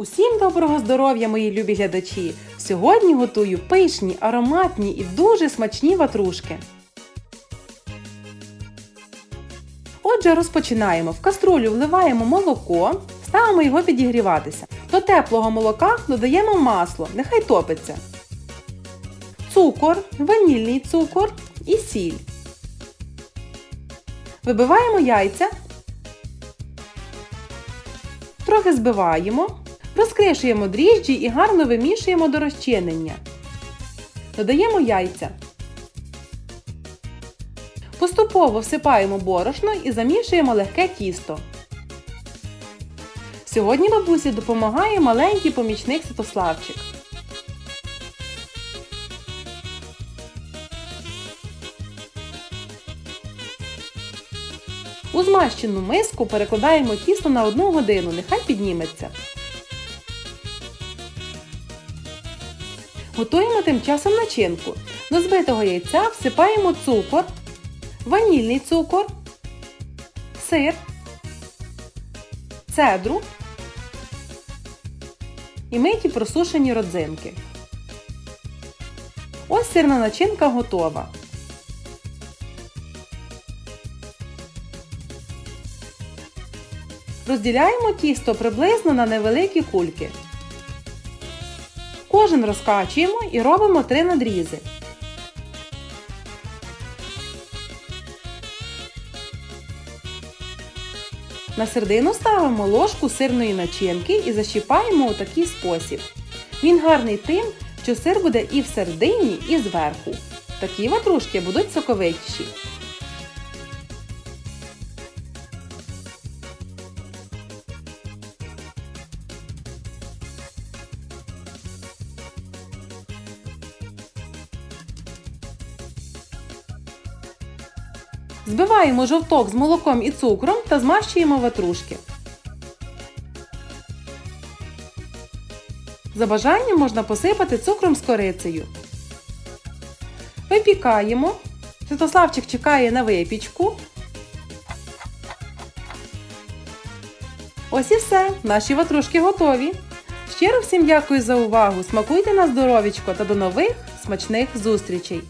Усім доброго здоров'я, мої любі глядачі! Сьогодні готую пишні, ароматні і дуже смачні ватрушки. Отже, розпочинаємо. В каструлю вливаємо молоко, ставимо його підігріватися. До теплого молока додаємо масло, нехай топиться. Цукор, ванільний цукор і сіль. Вибиваємо яйця. Трохи збиваємо. Розкришуємо дріжджі і гарно вимішуємо до розчинення. Додаємо яйця. Поступово всипаємо борошно і замішуємо легке тісто. Сьогодні бабусі допомагає маленький помічник Святославчик. У змащену миску перекладаємо тісто на 1 годину, нехай підніметься. Готуємо тим часом начинку. До збитого яйця всипаємо цукор, ванільний цукор, сир, цедру і миті просушені родзинки. Ось сирна начинка готова. Розділяємо тісто приблизно на невеликі кульки. Кожен розкачуємо і робимо три надрізи. На середину ставимо ложку сирної начинки і защіпаємо у такий спосіб. Він гарний тим, що сир буде і всередині, і зверху. Такі ватрушки будуть соковитіші. Збиваємо жовток з молоком і цукром та змащуємо ватрушки. За бажанням можна посипати цукром з корицею. Випікаємо. Святославчик чекає на випічку. Ось і все. Наші ватрушки готові. Щиро всім дякую за увагу! Смакуйте на здоровічко та до нових смачних зустрічей!